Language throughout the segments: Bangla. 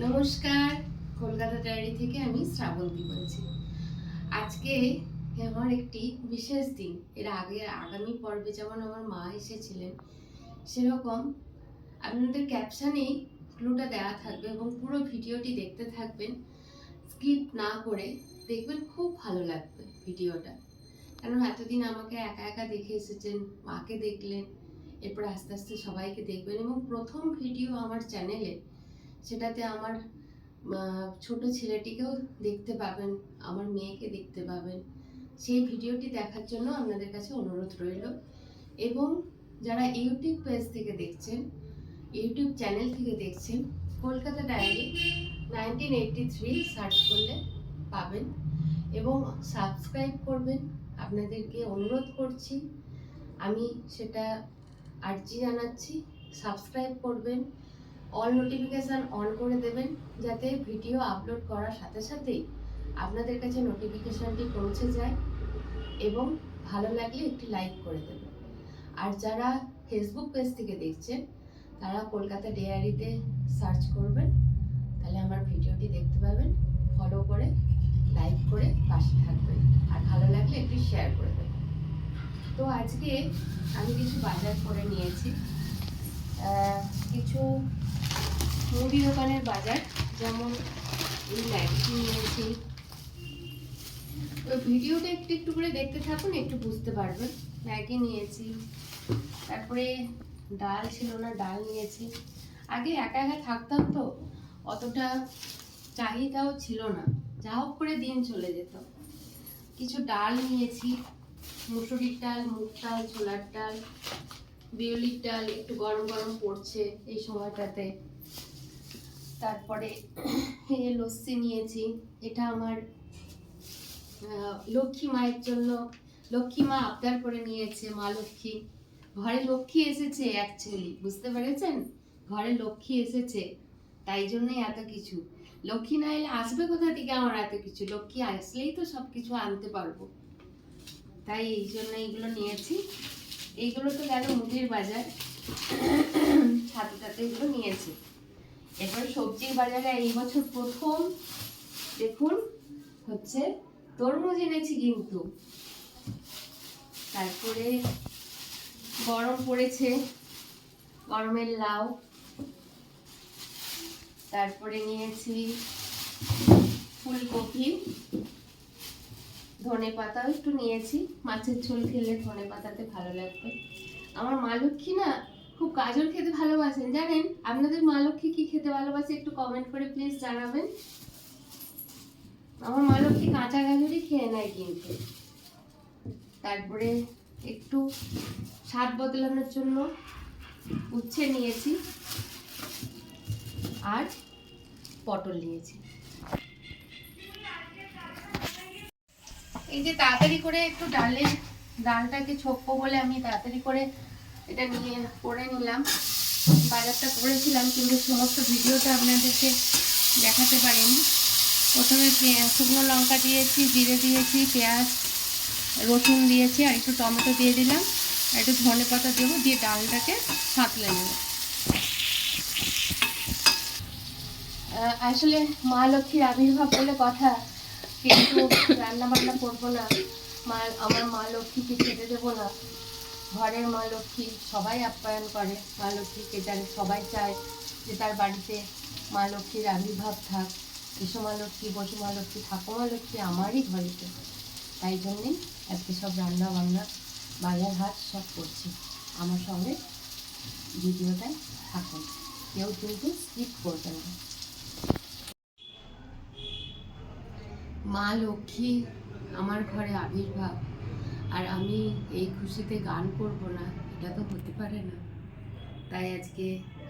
নমস্কার। কলকাতা ডায়েরি থেকে আমি শ্রাবন্তী বলছি। আজকে আমার একটি বিশেষ দিন। এর আগে আগামী পর্বে যেমন আমার মা এসেছিলেন, সেরকম আপনাদের ক্যাপশানেই ক্লুটা দেওয়া থাকবে এবং পুরো ভিডিওটি দেখতে থাকবেন। স্কিপ না করে দেখবেন খুব ভালো লাগবে ভিডিওটা। কারণ এতদিন আমাকে একা একা দেখে এসেছেন, মাকে দেখলেন, এরপর আস্তে আস্তে সবাইকে দেখবেন এবং প্রথম ভিডিও আমার চ্যানেলে সেটাতে আমার ছোট ছেলেটিকেও দেখতে পাবেন, আমার মেয়েকে দেখতে পাবেন। সেই ভিডিওটি দেখার জন্য আপনাদের কাছে অনুরোধ রইল। এবং যারা ইউটিউব পেজ থেকে দেখছেন, ইউটিউব চ্যানেল থেকে দেখছেন, Kolkata diary nineteen eighty three search করলে পাবেন। এবং সাবস্ক্রাইব করবেন, আপনাদেরকে অনুরোধ করছি। আমি সেটা আর্জি জানাচ্ছি, সাবস্ক্রাইব করবেন। অল নোটিফিকেশান অন করে দেবেন যাতে ভিডিও আপলোড করার সাথে সাথেই আপনাদের কাছে নোটিফিকেশানটি পৌঁছে যায় এবং ভালো লাগলে একটি লাইক করে দেবেন। আর যারা ফেসবুক পেজ থেকে দেখছেন, তারা কলকাতা ডেয়ারিতে সার্চ করবেন, তাহলে আমার ভিডিওটি দেখতে পাবেন ফলো করে লাইক করে পাশে থাকবেন, আর ভালো লাগলে একটু শেয়ার করে দেবেন। তো আজকে আমি কিছু বাজার করে নিয়েছি। কিছু মুদি দোকানের বাজার, যেমন এই ম্যাগজিন নিয়েছি। তো ভিডিওটা একটু একটু করে দেখতে থাকুন, একটু বুঝতে পারবেন। ম্যাগি নিয়েছি, তারপরে ডাল ছিল না, ডাল নিয়েছি। আগে একা একা থাকতাম তো, অতটা চাহিদাও ছিল না। যা হোক করে দিন চলে যেত। কিছু ডাল নিয়েছি, মুসুরির ডাল, মুগ ডাল, ছোলার ডাল বিউলির ডাল একটু গরম গরম পড়ছে এই সময়টাতে। তারপরে লস্যি নিয়েছি, এটা আমার লক্ষ্মী মায়ের জন্য, লক্ষ্মী মা আবদার করে নিয়েছে, মা লক্ষ্মী। ঘরে লক্ষ্মী এসেছে অ্যাকচুয়ালি বুঝতে পেরেছেন? ঘরে লক্ষ্মী এসেছে, তাই জন্যই এত কিছু। লক্ষ্মী না এলে আসবে কোথা থেকে আমার এত কিছু? লক্ষ্মী আসলেই তো সব কিছু আনতে পারব। তাই এই জন্য এইগুলো নিয়েছি। এইগুলো তো গেল মুদির বাজার। ছাতু টাতে এগুলো নিয়েছি। এরপর সবজির বাজারে এই বছর প্রথম দেখুন হচ্ছে তরমুজ এনেছি কিন্তু। তারপরে গরম পড়েছে, গরমের লাউ। তারপরে নিয়েছি ফুলকপি। ধনে পাতাও একটু নিয়েছি। মাছের ঝোল খেলে ধনে পাতাতে ভালো লাগবে। আমার মা লক্ষ্মী না খুব গাজর খেতে ভালোবাসেন, জানেন? আপনাদের মা লক্ষ্মী কি খেতে ভালোবাসে একটু কমেন্ট করে প্লিজ জানাবেন। আমার মা লক্ষ্মী কাঁচা গাজরই খেয়ে নেয় কিন্তু। তারপরে একটু স্বাদ বদলানোর জন্য উচ্ছে নিয়েছি। আর পটল নিয়েছি। এই যে তাড়াতাড়ি করে একটু ডালের ডালটাকে ছোপবো বলে আমি তাড়াতাড়ি করে এটা নিয়ে করে নিলাম। বাজারটা করেছিলাম, কিন্তু সমস্ত ভিডিওটা আপনাদেরকে দেখাতে পারিনি। প্রথমে শুকনো লঙ্কা দিয়েছি, জিরে দিয়েছি, পেঁয়াজ, রসুন দিয়েছি, আর একটু টমেটো দিয়ে দিলাম। আর একটু ধনে পাতা দেবো, দিয়ে ডালটাকে সাঁতলে নেব। আসলে মা লক্ষ্মীর আবির্ভাব বলে কথা কিন্তু রান্না বান্না করব না। মা, আমার মা লক্ষ্মীকে খেতে দেবো না। ঘরের মা লক্ষ্মী সবাই আপ্যায়ন করে। মা লক্ষ্মীকে জানে সবাই চায় যে তার বাড়িতে মা লক্ষ্মীর আবির্ভাব থাক। এসো মা লক্ষ্মী, বসু মা লক্ষ্মী ঠাকুমা লক্ষ্মী আমারই ঘরেতে। তাই জন্যেই আজকে সব রান্না বান্না বাজার হাট সব করছি। আমার সঙ্গে ভিডিওটায় থাকুন। কেউ কিন্তু স্কিপ করবেন না। মা লক্ষ্মী আমার ঘরে আবির্ভাব। আর আমি এই খুশিতে গান করব না, এটা তো হতে পারে না। তাই আজকে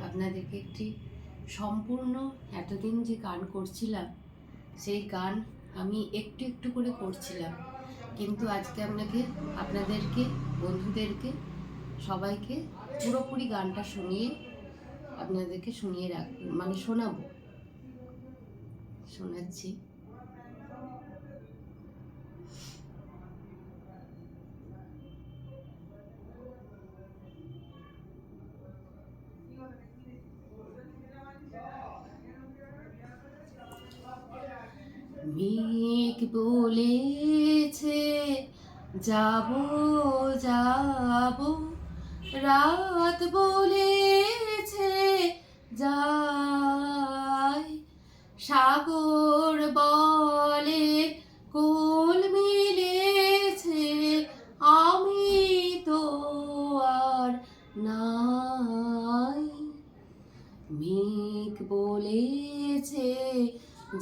আপনাদেরকে একটি সম্পূর্ণ এতদিন যে গান করছিলাম, সেই গান আমি একটু একটু করে করছিলাম। কিন্তু আজকে আপনাকে, আপনাদেরকে, বন্ধুদেরকে, সবাইকে পুরোপুরি গানটা শুনিয়ে আপনাদেরকে শুনিয়ে রাখ মানে শোনাবো। শোনাচ্ছি। মেঘ বলেছে যাব যাব। রাত বলেছে যাই। সাগর বলে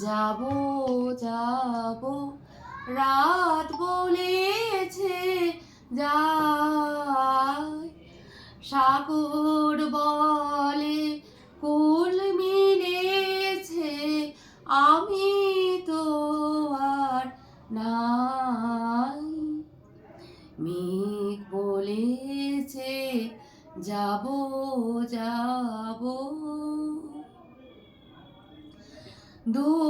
যাব যাব। রাত বলেছে যাই সাগর বলে, কুল মিলেছে। আমি তো আর নাই। মেঘ বলেছে, যাব যাব। দুঃখ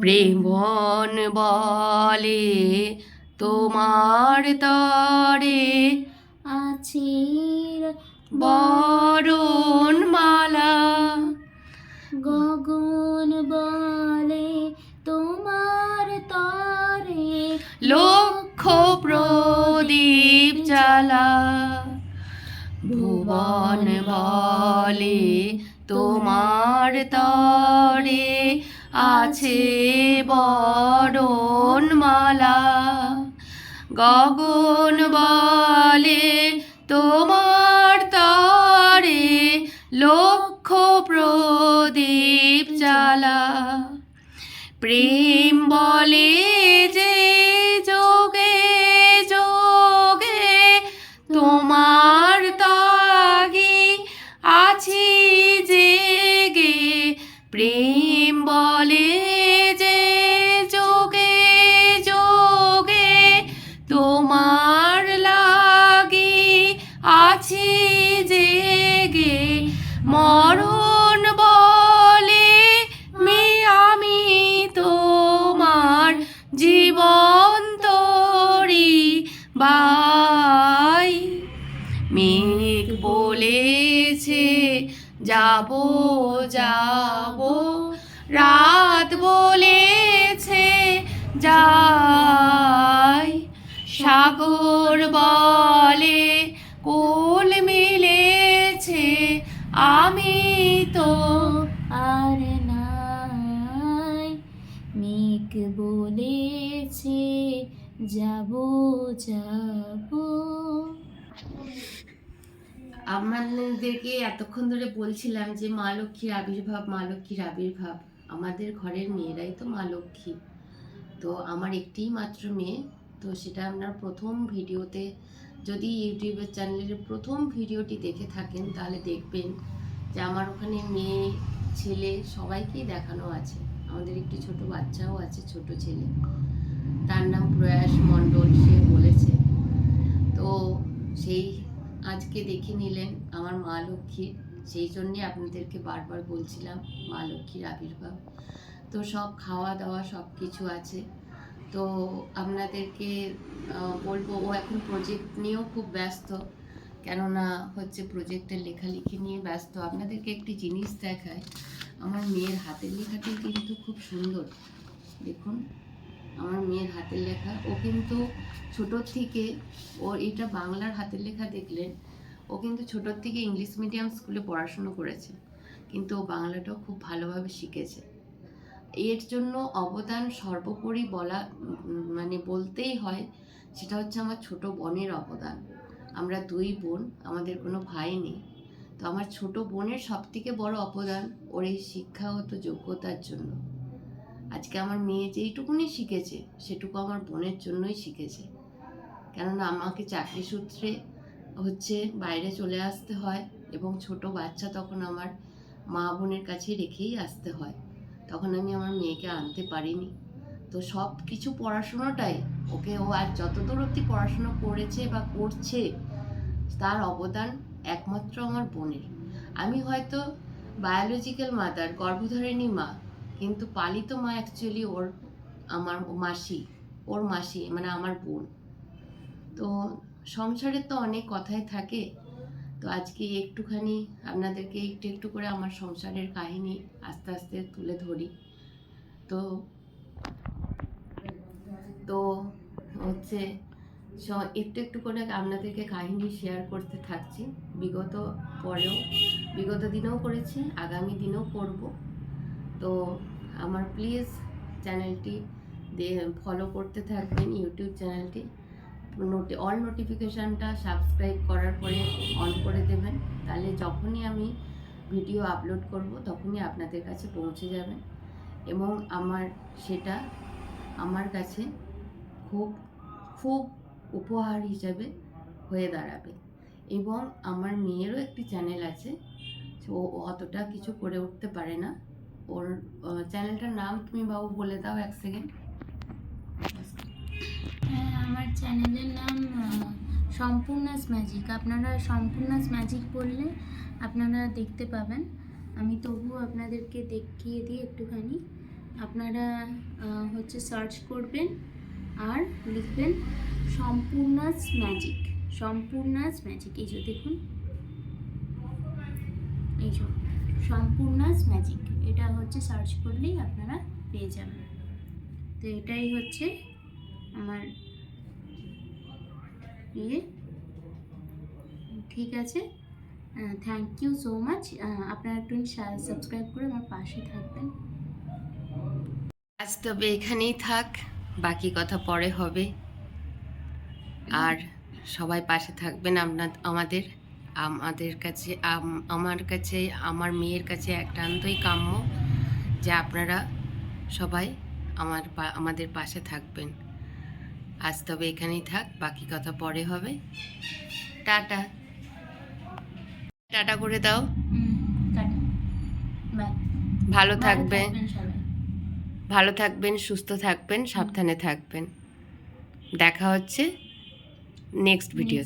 প্রেমন বলে তোমার তরে আছে বরণ মালা। গগন বলে তোমার তরে লক্ষ প্রদীপ জ্বালা। ভুবন বলে তোমার তরে আছে বরণ মালা গগন বলে তোমার তরে লক্ষ প্রদীপ জ্বালা। প্রেম বলে যে জেগে মরণ বলে, মি আমি তোমার জীবন তরি বাই মেঘ বলেছে, যাব যাব। রাত বলেছে, যাই। সাগর আপনাদেরকে এতক্ষণ ধরে বলছিলাম যে, মা লক্ষ্মীর আবির্ভাব, মা লক্ষ্মীর আবির্ভাব। আমাদের ঘরের মেয়েরাই তো মা লক্ষ্মী। তো আমার একটিই মাত্র মেয়ে। তো সেটা আপনার প্রথম ভিডিওতে যদি ইউটিউবের চ্যানেলের প্রথম ভিডিওটি দেখে থাকেন, তাহলে দেখবেন যে আমার ওখানে মেয়ে, ছেলে সবাইকেই দেখানো আছে। আমাদের একটি ছোট বাচ্চাও আছে, ছোট ছেলে। তার নাম প্রয়াস মণ্ডল, সে বলেছে। তো সেই আজকে দেখে নিলেন আমার মা লক্ষ্মীর সেই জন্যে আপনাদেরকে বারবার বলছিলাম, মা লক্ষ্মীর আবির্ভাব। তো সব খাওয়া দাওয়া সব কিছু আছে। তো আপনাদেরকে বলব, ও এখন প্রজেক্ট নিয়েও খুব ব্যস্ত। কেননা হচ্ছে প্রজেক্টের লেখালেখি নিয়ে ব্যস্ত। আপনাদেরকে একটি জিনিস দেখায় আমার মেয়ের হাতের লেখাটি কিন্তু খুব সুন্দর। দেখুন। আমার মেয়ের হাতের লেখা। ও কিন্তু ছোটোর থেকে ওর এটা বাংলার হাতের লেখা দেখলেন, ও কিন্তু ছোটোর থেকে ইংলিশ মিডিয়াম স্কুলে পড়াশুনো করেছে, কিন্তু ও বাংলাটাও খুব ভালোভাবে শিখেছে। এর জন্য অবদান সর্বোপরি বলা মানে বলতেই হয়, সেটা হচ্ছে আমার ছোট বোনের অবদান। আমরা দুই বোন, আমাদের কোনো ভাই নেই। তো আমার ছোট বোনের সব থেকে বড় অবদান ওর এই শিক্ষাগত যোগ্যতার জন্য। আজকে আমার মেয়ে যেইটুকুনি শিখেছে, সেটুকু আমার বোনের জন্যই শিখেছে। কেননা আমাকে চাকরি সূত্রে হচ্ছে বাইরে চলে আসতে হয় এবং ছোট বাচ্চা তখন আমার মা বোনের কাছে রেখেই আসতে হয়। তখন আমি আমার মেয়েকে আনতে পারিনি। তো সব কিছু পড়াশুনোটাই ওকে ও আর যতদূর অবধি পড়াশুনো করেছে বা করছে, তার অবদান একমাত্র আমার বোনের। আমি হয়তো বায়োলজিক্যাল মাদার গর্ভধারিণী মা কিন্তু পালিত মা অ্যাকচুয়ালি ওর আমার মাসি, ওর মাসি মানে আমার বোন। তো সংসারের তো অনেক কথাই থাকে। তো আজকে একটুখানি আপনাদেরকে একটু একটু করে আমার সংসারের কাহিনী আস্তে আস্তে তুলে ধরি। তো তো হচ্ছে একটু একটু করে আপনাদেরকে কাহিনী শেয়ার করতে থাকছি। বিগত পরেও, বিগত দিনেও করেছি, আগামী দিনেও করব। তো আমার প্লিজ চ্যানেলটি ফলো করতে থাকবেন ইউটিউব চ্যানেলটি নোটি অল নোটিফিকেশানটা সাবস্ক্রাইব করার পরে অন করে দেবেন। তাহলে যখনই আমি ভিডিও আপলোড করব, তখনই আপনাদের কাছে পৌঁছে যাবেন। এবং আমার সেটা আমার কাছে খুব খুব উপহার হিসাবে হয়ে দাঁড়াবে। এবং আমার মেয়েরও একটি চ্যানেল আছে, ও অতটা কিছু করে উঠতে পারে না। ওর চ্যানেলটার নাম তুমি বাবু বলে দাও এক সেকেন্ড হ্যাঁ আমার চ্যানেলের নাম সম্পূর্ণাস ম্যাজিক আপনারা সম্পূর্ণাস ম্যাজিক বললে আপনারা দেখতে পাবেন। আমি তবুও আপনাদেরকে দেখিয়ে দিই একটুখানি। আপনারা হচ্ছে সার্চ করবেন আর লিখবেন সম্পূর্ণাস ম্যাজিক সম্পূর্ণাস ম্যাজিক এই যে দেখুন। এই যে, সম্পূর্ণাস ম্যাজিক এটা হচ্ছে সার্চ করলেই আপনারা পেয়ে যাবেন। তো এটাই হচ্ছে আমার ইয়ে। ঠিক আছে? থ্যাংক ইউ সো মাচ আপনারা একটু সাবস্ক্রাইব করে আমার পাশে থাকবেন। আজ তবে এখানেই থাক বাকি কথা পরে হবে। আর সবাই পাশে থাকবেন আপনার আমাদের। আমাদের কাছে আমার কাছে আমার মেয়ের কাছে একান্তই কাম্য যে আপনারা সবাই আমার পা- আমাদের পাশে থাকবেন। আজ তবে এখানেই থাক বাকি কথা পরে হবে। টাটা। টাটা করে দাও। ভালো থাকবেন। সবাই। ভালো থাকবেন সুস্থ থাকবেন সাবধানে থাকবেন। দেখা হচ্ছে নেক্সট ভিডিও